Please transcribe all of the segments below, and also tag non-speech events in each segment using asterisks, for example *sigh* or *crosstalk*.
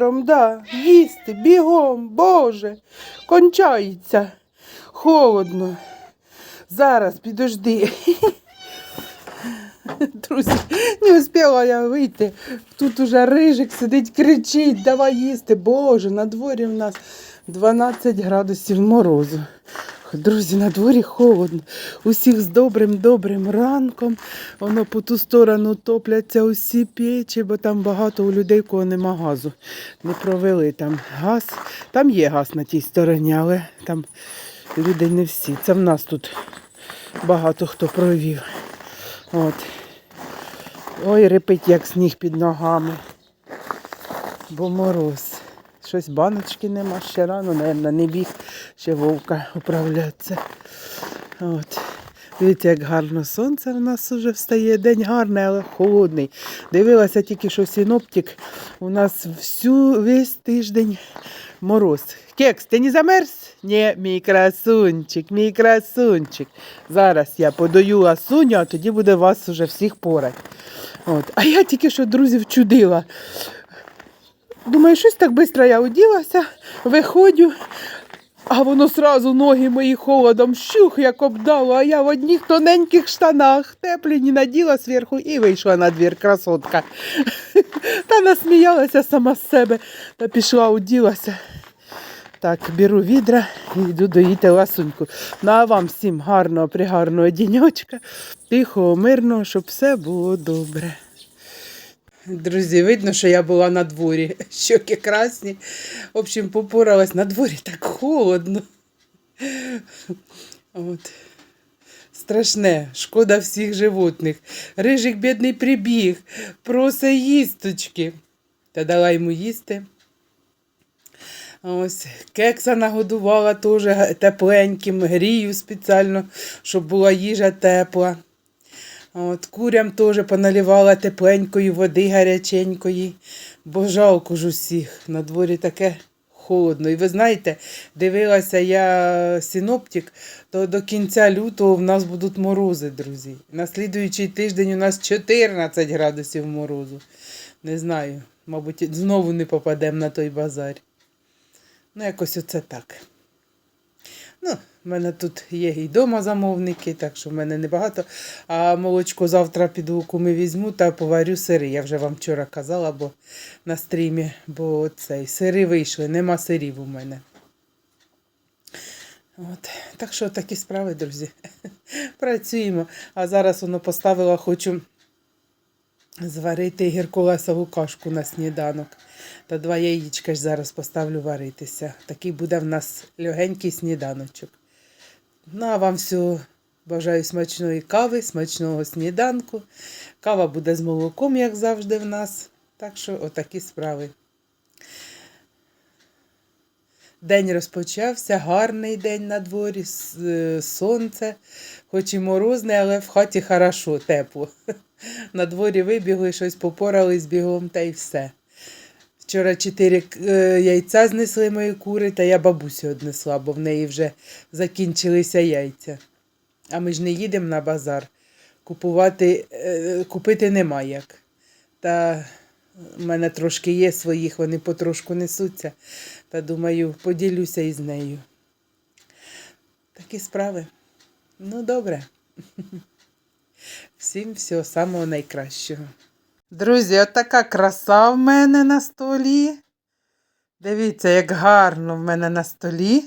вітром, да, їсти, бігом, Боже, кончається. Холодно. Зараз, підожди. *laughs* Друзі, не успіла я вийти. Тут уже рижик сидить, кричить, давай їсти. Боже, на дворі в нас 12 градусів морозу. Друзі, на дворі холодно. Усіх з добрим добрим ранком. Воно по ту сторону топляться усі печі, бо там багато у людей, кого нема газу. Не провели там газ. Там є газ на тій стороні, але там люди не всі. Це в нас тут багато хто провів. От. Ой, репить, як сніг під ногами. Бо мороз. Щось баночки нема ще рано, наверное, не біг ще вовка управлятися. От. Дивіться, як гарно сонце в нас вже встає. День гарний, але холодний. Дивилася тільки, що синоптик. У нас всю весь тиждень мороз. Кекс, ти не замерз? Ні, мій красунчик, мій красунчик. Зараз я подаю ласуню, а тоді буде вас уже всіх порать. От. А я тільки що друзів чудила. Думаю, щось так швидко я оділася, виходжу, а воно сразу ноги мої холодом щух, як обдало, а я в одних тоненьких штанах, теплі не наділа зверху і вийшла на двір, красотка. *laughs* Та насміялася сама з себе та пішла, оділася. Так, беру відра і йду доїти ласуньку. Ну а вам всім гарного, пригарного діньочка, тихого, мирного, щоб все було добре. Друзі, видно, що я була на дворі. *laughs* Щоки красні. В общем, попоралась на дворі так холодно. От. Страшне, шкода всіх животних. Рижик бідний прибіг, просе їсточки. Та дала йому їсти. Ось кекса нагодувала теж тепленьким, грію спеціально, щоб була їжа тепла. От, курям теж поналивала тепленької води гаряченької, бо жалко ж усіх. На дворі таке холодно. І ви знаєте, дивилася я синоптик, то до кінця лютого в нас будуть морози, друзі. На слідуючий тиждень у нас 14 градусів морозу. Не знаю, мабуть, знову не попадемо на той базар. Ну, якось оце так. Ну, в мене тут є і вдома замовники, так що в мене небагато. А молочко завтра під куми візьму та поварю сири. Я вже вам вчора казала, бо на стрімі, бо цей сири вийшли, нема сирів у мене. От. Так що такі справи, друзі. *laughs* Працюємо. А зараз воно поставила, хочу зварити гірколесову кашку на сніданок. Та два яєчка ж зараз поставлю варитися. Такий буде в нас легенький сніданочок. Ну, а вам всього бажаю смачної кави, смачного сніданку. Кава буде з молоком, як завжди, в нас. Так що отакі справи. День розпочався, гарний день на дворі, е, сонце, хоч і морозне, але в хаті хорошо, тепло. *laughs* На дворі вибігли, щось попорались бігом та й все. Вчора чотири е, яйця знесли мої кури, та я бабусі однесла, бо в неї вже закінчилися яйця. А ми ж не їдемо на базар. Купувати, е, купити нема як. Та в мене трошки є своїх, вони потрошку несуться. Та думаю, поділюся із нею. Такі справи. Ну, добре. *laughs* Всім всього самого найкращого. Друзі, отака краса в мене на столі. Дивіться, як гарно в мене на столі.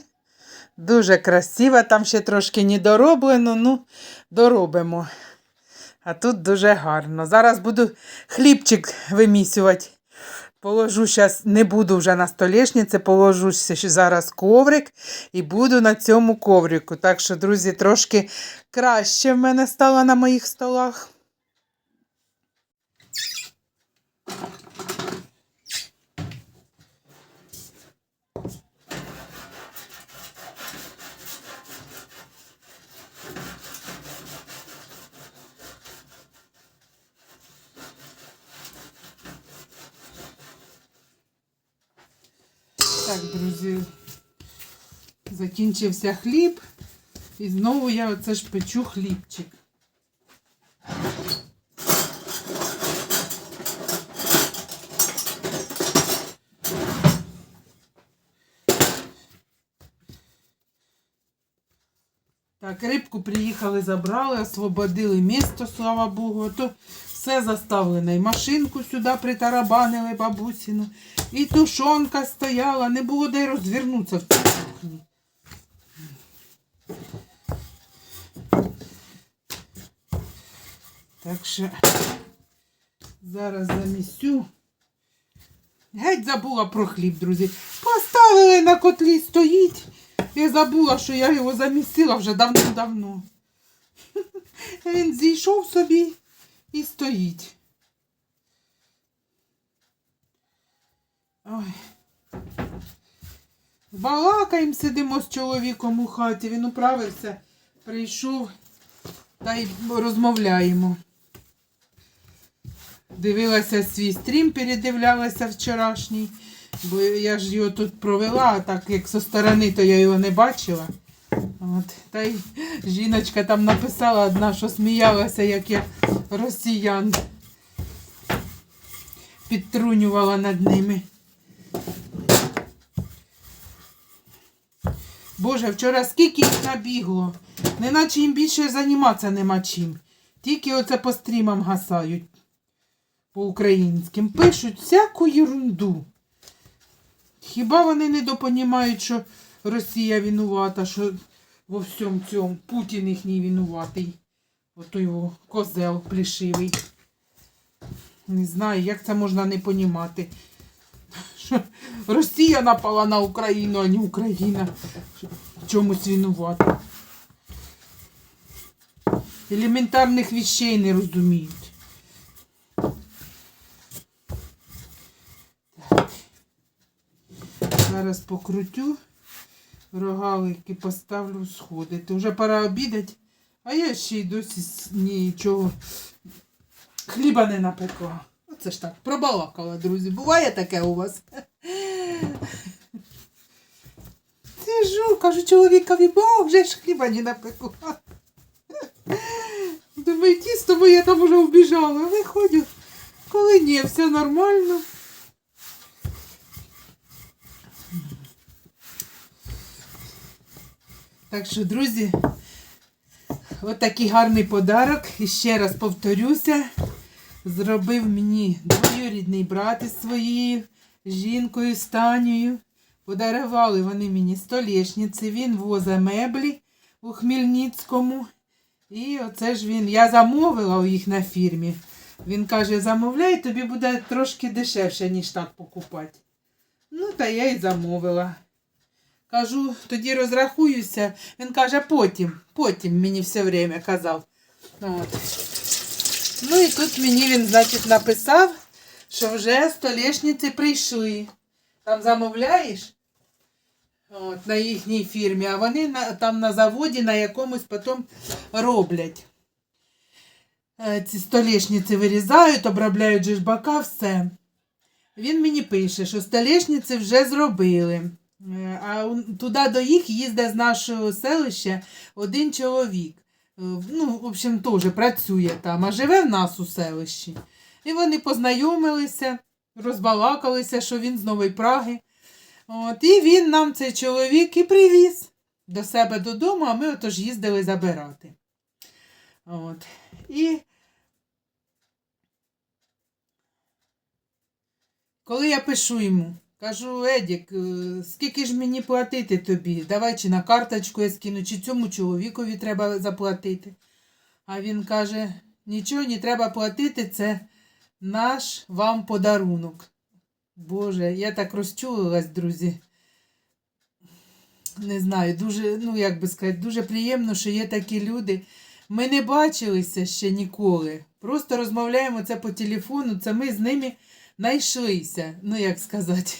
Дуже красиво, там ще трошки не дороблено, ну, доробимо. А тут дуже гарно. Зараз буду хлібчик вимісювати. Положу зараз, не буду вже на столішниці, положу зараз коврик і буду на цьому коврику. Так що, друзі, трошки краще в мене стало на моїх столах. Так, друзі, закінчився хліб. І знову я оце ж печу хлібчик. Рибку приїхали, забрали, освободили місто, слава Богу. То все заставлене. І машинку сюди притарабанили бабусину. І тушонка стояла, не було де розвернутися в цій кухні. Так що зараз замісю. Геть забула про хліб, друзі. Поставили на котлі, стоїть. Я забула, що я його замісила вже давно-давно. *laughs* Він зійшов собі і стоїть. Ой. Балакаємо, сидимо з чоловіком у хаті. Він управився, прийшов та й розмовляємо. Дивилася свій стрім, передивлялася вчорашній, бо я ж його тут провела, а так як зі сторони, то я його не бачила. От. Та й жіночка там написала одна, що сміялася, як я росіян підтрунювала над ними. Боже, вчора скільки їх набігло, неначе їм більше займатися нема чим. Тільки оце по стрімам гасають по-українським. Пишуть всяку ерунду. Хіба вони не допонімають, що Росія винувата, що во всьому цьому Путін їхній винуватий. Ото його козел плішивий. Не знаю, як це можна не понімати. Що Росія напала на Україну, а не Україна в чомусь винувата. Елементарних вещей не розуміють. Зараз покрутю, рогалики поставлю сходити. Вже пора обідати, а я ще й досі нічого хліба не напекла. Оце ж так, пробалакала, друзі. Буває таке у вас? Сижу, кажу чоловікові, бо вже ж хліба не напекла. Думаю, тісто моє там уже вбіжало. Виходять, коли ні, все нормально. Так що, друзі, от такий гарний подарок. І ще раз повторюся, зробив мені двоюрідний брат із своєю жінкою Станею. Подарували вони мені столешниці, він возить меблі у Хмельницькому. І оце ж він. Я замовила у їх на фірмі. Він каже, замовляй, тобі буде трошки дешевше, ніж так покупати. Ну, та я й замовила. Кажу, тоді розрахуюся. Він каже, потім, потім мені все время казав. От. Ну і тут мені він, значить, написав, що вже столешниці прийшли. Там замовляєш? От, на їхній фірмі, а вони на, там на заводі на якомусь потім роблять. Е, Ці столешниці вирізають, обробляють же все. Він мені пише, що столешниці вже зробили. Е, А туди до їх їздить з нашого селища один чоловік. Е, Ну, в общем, теж працює там, а живе в нас у селищі. І вони познайомилися, розбалакалися, що він з Нової Праги. От, і він нам цей чоловік і привіз до себе додому, а ми отож їздили забирати. От. І коли я пишу йому, кажу, Едік, е, скільки ж мені платити тобі? Давай чи на карточку я скину, чи цьому чоловікові треба заплатити. А він каже, нічого не треба платити, це наш вам подарунок. Боже, я так розчулилась, друзі. Не знаю, дуже, ну як би сказати, дуже приємно, що є такі люди. Ми не бачилися ще ніколи. Просто розмовляємо це по телефону, це ми з ними знайшлися. Ну, як сказати.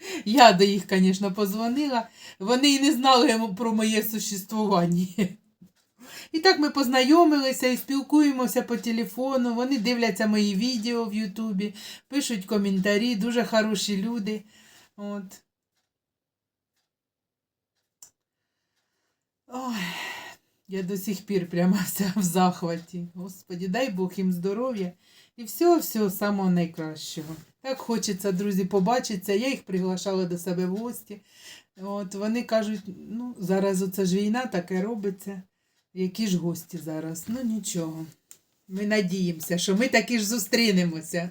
*laughs* Я до їх, звісно, позвонила. Вони і не знали про моє существування. *laughs* І так ми познайомилися і спілкуємося по телефону. Вони дивляться мої відео в Ютубі, пишуть коментарі, дуже хороші люди. От. Ой, я до сих пір прямо *laughs* вся в захваті. Господі, дай Бог їм здоров'я І всього-всього самого найкращого. Так хочеться, друзі, побачитися. Я їх приглашала до себе в гості. От вони кажуть, ну, зараз оце ж війна, таке робиться. Які ж гості зараз? Ну нічого. Ми надіємося, що ми таки ж зустрінемося.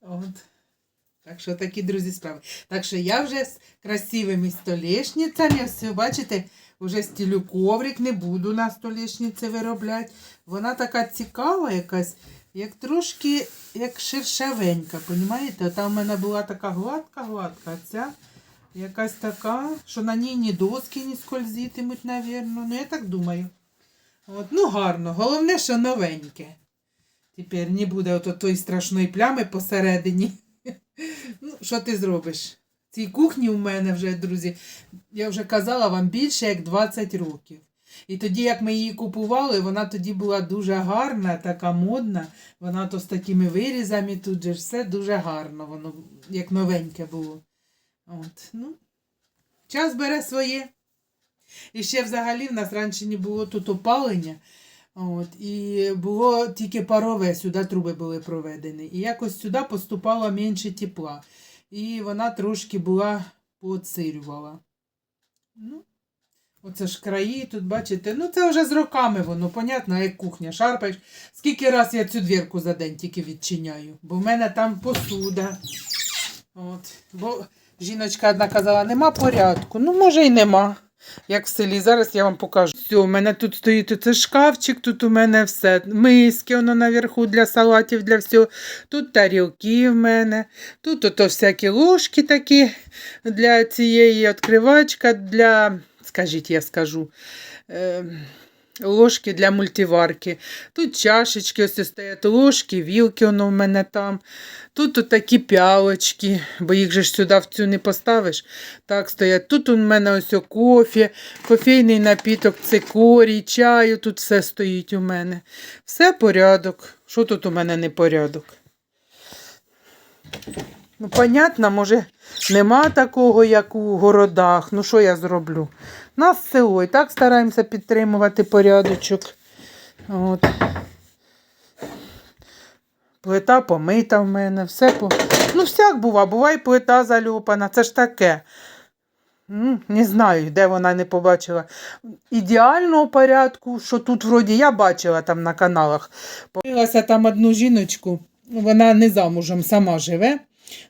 От. Так що такі, друзі, справи. Так що я вже з красивими столешницями, все, бачите, вже стілю коврик, не буду на столешниці виробляти. Вона така цікава якась, як трошки як шершавенька, понімаєте? Там в мене була така гладка-гладка, а ця якась така, що на ній ні доски не скользитимуть, навірно. Ну, я так думаю. От, ну, гарно. Головне, що новеньке. Тепер не буде ото тої страшної плями посередині. *laughs* Ну, що ти зробиш? Цій кухні у мене вже, друзі, я вже казала вам більше як 20 років. І тоді, як ми її купували, вона тоді була дуже гарна, така модна. Вона то з такими вирізами, тут же все дуже гарно, воно як новеньке було. От, ну, час бере своє. І ще взагалі в нас раніше не було тут опалення. От, і було тільки парове, сюди труби були проведені. І якось сюди поступало менше тепла. І вона трошки була поотсирювала. Ну, оце ж краї тут, бачите, ну це вже з роками воно, понятно, як кухня. Шарпаєш. Скільки раз я цю двірку за день тільки відчиняю, бо в мене там посуда. От, бо жіночка одна казала, нема порядку. Ну, може, й нема. Як в селі, зараз я вам покажу. Все, у мене тут стоїть оце шкафчик, тут у мене все. Миски, воно наверху для салатів, для всього. Тут тарілки в мене. Тут ото всякі ложки такі для цієї відкривачка, для, скажіть, я скажу. Е, Ложки для мультиварки. Тут чашечки, ось стоять ложки, вілки, воно в мене там. Тут от такі пялочки, бо їх же ж сюди в цю не поставиш. Так стоять. Тут у мене ось кофе, кофейний напіток, цикорій, чаю, тут все стоїть у мене. Все порядок. Що тут у мене не порядок? Ну, понятно, може, нема такого, як у городах. Ну, що я зроблю? Нас село і так стараємося підтримувати порядочок. От. Плита помита в мене, все по. Ну, всяк бува, буває плита зальопана, це ж таке. М, Не знаю, де вона не побачила ідеального порядку, що тут вроді я бачила там на каналах. Подивилася там одну жіночку, вона не замужем, сама живе.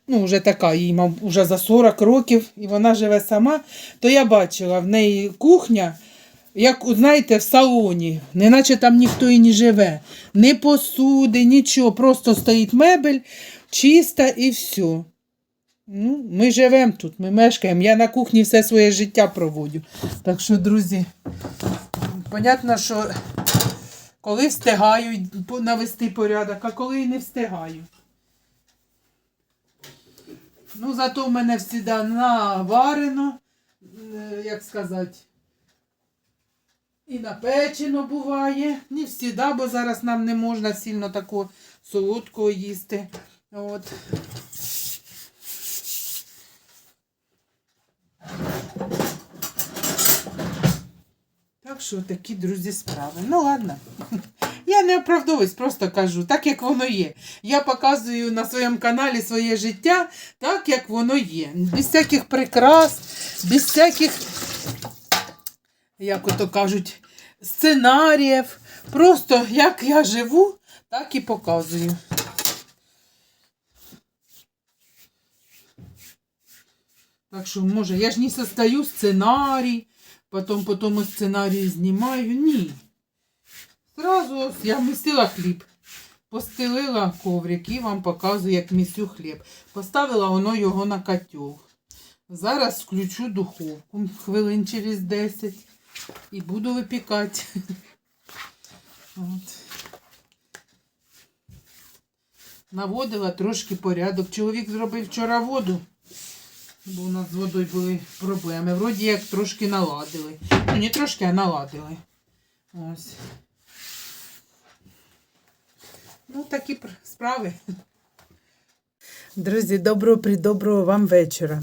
Ну, вже така, їй, мав, вже за 40 років, і вона живе сама, то я бачила в неї кухня, як, знаєте, в салоні, неначе там ніхто і не живе. Ні посуди, нічого, просто стоїть мебель, чиста і все. Ну, ми живемо тут, ми мешкаємо. Я на кухні все своє життя проводжу. Так що, друзі, понятно, що коли встигаю навести порядок, а коли і не встигаю. Ну, зато в мене всі наварено, е, як сказати, і напечено буває. Не завжди, бо зараз нам не можна сильно таку солодку їсти. От. Так що такі, друзі, справи. Ну ладно. *laughs* Я не оправдовуюсь, просто кажу, так як воно є. Я показую на своєму каналі своє життя так, як воно є. Без всяких прикрас, без всяких, як ото кажуть, сценаріїв. Просто як я живу, так і показую. Так що, може, я ж не состою сценарій, потім по тому сценарію знімаю. Ні. Зразу я місила хліб. Постелила коврик і вам показую, як місю хліб. Поставила воно його на котел. Зараз включу духовку хвилин через 10 і буду випікати. От. Наводила трошки порядок. Чоловік зробив вчора воду, бо у нас з водою були проблеми. Вроді як трошки наладили. Ну, не трошки, а наладили. Ось. Ну, такі справи. Друзі, доброго придоброго вам вечора.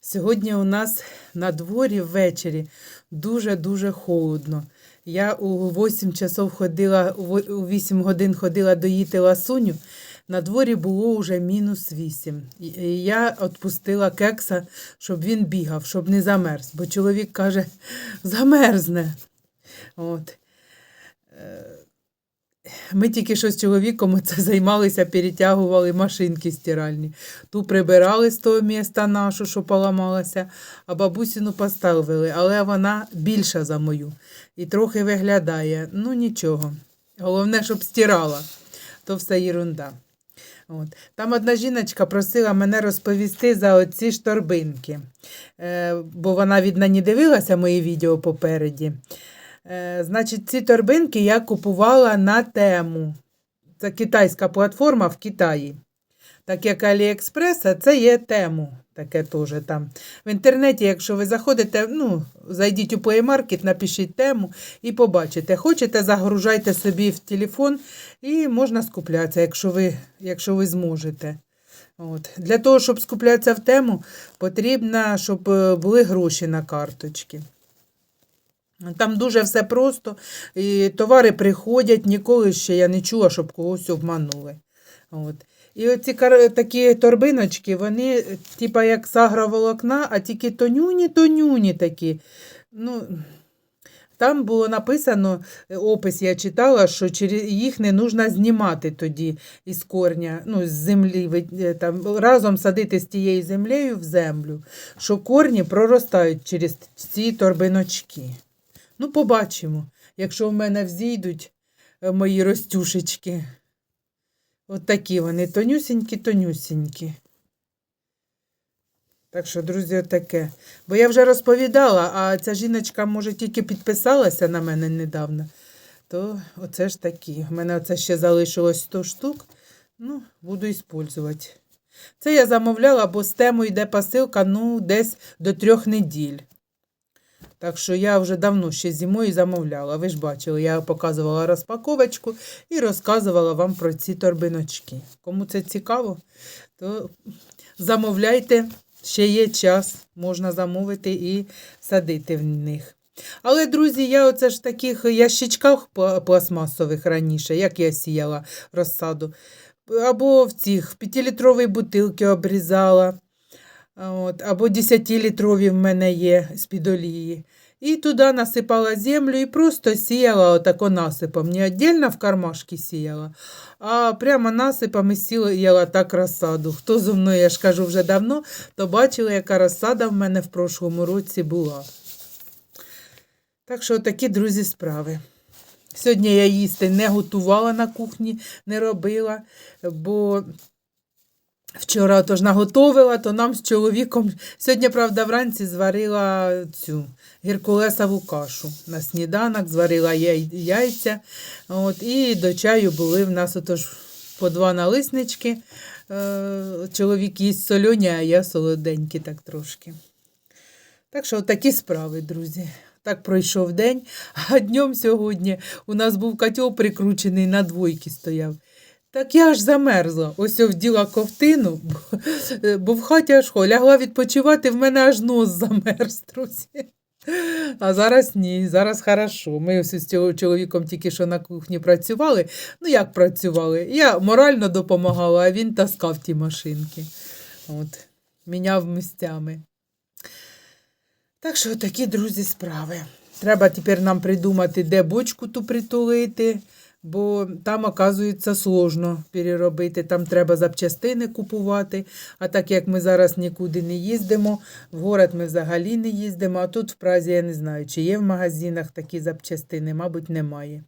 Сьогодні у нас на дворі ввечері дуже-дуже холодно. Я у 8 часов ходила, у во- у 8 годин ходила доїти ласуню. На дворі було вже мінус 8. І і я відпустила кекса, щоб він бігав, щоб не замерз. Бо чоловік каже, замерзне. От. Е, Ми тільки що з чоловіком це займалися, перетягували машинки стиральні. Ту прибирали з того міста нашу, що поламалася, а бабусіну поставили, але вона більша за мою і трохи виглядає. Ну нічого. Головне, щоб стирала, то все єрунда. От. Там одна жіночка просила мене розповісти за оці шторбинки, е, бо вона відна не дивилася мої відео попереді. Е, значить, ці торбинки я купувала на тему. Це китайська платформа в Китаї. Так як Аліекспрес, це є тему. Таке теж там. В інтернеті, якщо ви заходите, ну, зайдіть у Play Market, напишіть тему і побачите. Хочете, загружайте собі в телефон і можна скуплятися, якщо ви, якщо ви зможете. От. Для того, щоб скуплятися в тему, потрібно, щоб е, були гроші на карточки. Там дуже все просто, і товари приходять, ніколи ще я не чула, щоб когось обманули. От. І оці такі торбиночки, вони типа як з агроволокна, а тільки тонюні-тонюні такі. Ну, там було написано, опис я читала, що їх не можна знімати тоді із корня, ну, з землі, е, там, разом садити з тією землею в землю, що корні проростають через ці торбиночки. Ну, побачимо, якщо в мене взійдуть е, мої ростюшечки. От такі вони тонюсінькі-тонюсінькі. Так що, друзі, таке. Бо я вже розповідала, а ця жіночка, може, тільки підписалася на мене недавно. То оце ж такі. У мене оце ще залишилось 100 штук. Ну, буду використовувати. Це я замовляла, бо з тему йде посилка ну, десь до трьох неділь. Так що я вже давно ще зимою замовляла. Ви ж бачили, я показувала розпаковочку і розказувала вам про ці торбиночки. Кому це цікаво, то замовляйте, ще є час, можна замовити і садити в них. Але, друзі, я оце ж таких ящичках пластмасових раніше, як я сіяла розсаду, або в цих в п'ятилітровій бутилки обрізала. От, або 10-літрові в мене є з-під олії. І туди насипала землю і просто сіяла отако насипом. Не віддільно в кармашки сіяла, а прямо насипом і сіяла так розсаду. Хто зо мною, я ж кажу, вже давно, то бачили, яка розсада в мене в прошлому році була. Так що такі, друзі, справи. Сьогодні я їсти не готувала на кухні, не робила, бо Вчора тож наготовила, то нам з чоловіком сьогодні, правда, вранці зварила цю гіркулесову кашу на сніданок, зварила яй- яйця. От, і до чаю були в нас отож по два налиснички. Е, чоловік їсть солоні, а я солоденькі так трошки. Так що такі справи, друзі. Так пройшов день, а днем сьогодні у нас був котел прикручений на двойки стояв. Так я аж замерзла. Ось вділа ковтину, бо, бо в хаті аж хо, лягла відпочивати, в мене аж нос замерз, друзі. А зараз ні, зараз хорошо. Ми ось з цього чоловіком тільки що на кухні працювали. Ну, як працювали? Я морально допомагала, а він таскав ті машинки. От, міняв місцями. Так що такі, друзі, справи. Треба тепер нам придумати, де бочку ту притулити, бо там, оказується, сложно переробити. Там треба запчастини купувати. А так як ми зараз нікуди не їздимо, в город ми взагалі не їздимо, а тут в Празі я не знаю, чи є в магазинах такі запчастини, мабуть, немає.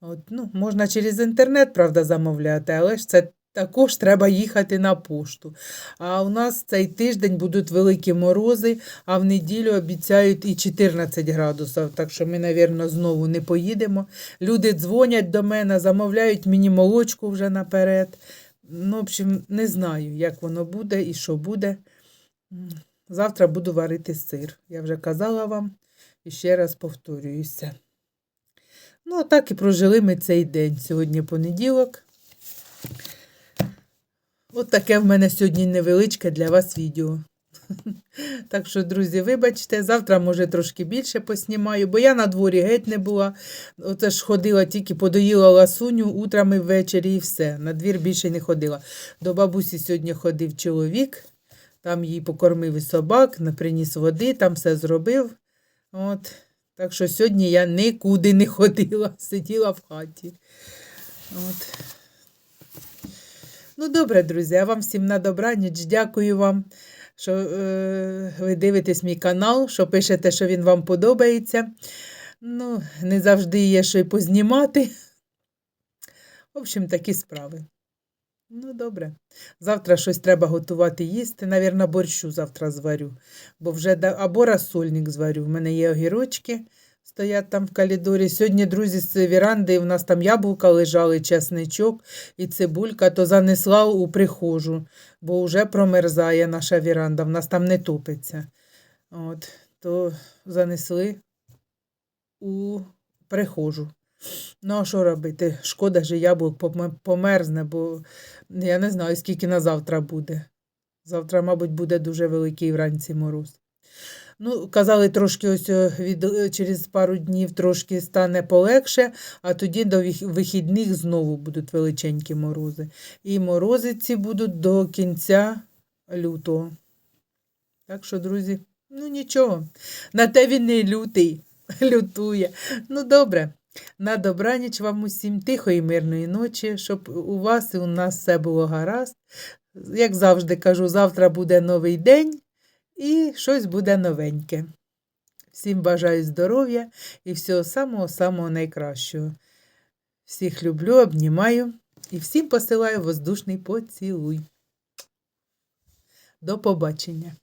От, ну, можна через інтернет, правда, замовляти, але ж це також треба їхати на пошту. А у нас цей тиждень будуть великі морози, а в неділю обіцяють і 14 градусів. Так що ми, мабуть, знову не поїдемо. Люди дзвонять до мене, замовляють мені молочку вже наперед. Ну, в общем, не знаю, як воно буде і що буде. Завтра буду варити сир. Я вже казала вам і ще раз повторююся. Ну, так і прожили ми цей день. Сьогодні понеділок. От таке в мене сьогодні невеличке для вас відео. *laughs* Так що, друзі, вибачте, завтра, може, трошки більше поснімаю, бо я на дворі геть не була. Оце ж ходила, тільки подоїла ласуню утром і ввечері і все. На двір більше не ходила. До бабусі сьогодні ходив чоловік, там їй покормив і собак, приніс води, там все зробив. От. Так що сьогодні я нікуди не *laughs* ходила, сиділа в хаті. От. Ну, добре, друзі, а вам всім на добраніч. Дякую вам, що е, ви дивитесь мій канал, що пишете, що він вам подобається. Ну, не завжди є що й познімати. В общем, такі справи. Ну, добре. Завтра щось треба готувати їсти. Навірно, борщу завтра зварю. Бо вже або розсольник зварю. В мене є огірочки, стоять там в калідорі. Сьогодні, друзі, з віранди у нас там яблука лежали, чесничок і цибулька, то занесла у прихожу, бо вже промерзає наша віранда, в нас там не топиться. От, то занесли у прихожу. Ну, а що робити? Шкода же яблук померзне, бо я не знаю, скільки на завтра буде. Завтра, мабуть, буде дуже великий вранці мороз. Ну, казали, трошки ось від, е, через пару днів трошки стане полегше, а тоді до вихідних знову будуть величенькі морози. І морози ці будуть до кінця лютого. Так що, друзі, ну нічого. На те він і лютий, *laughs* лютує. Ну, добре. На добраніч вам усім тихої, мирної ночі, щоб у вас і у нас все було гаразд. Як завжди кажу, завтра буде новий день і щось буде новеньке. Всім бажаю здоров'я і всього самого-самого найкращого. Всіх люблю, обнімаю і всім посилаю воздушний поцілуй. До побачення.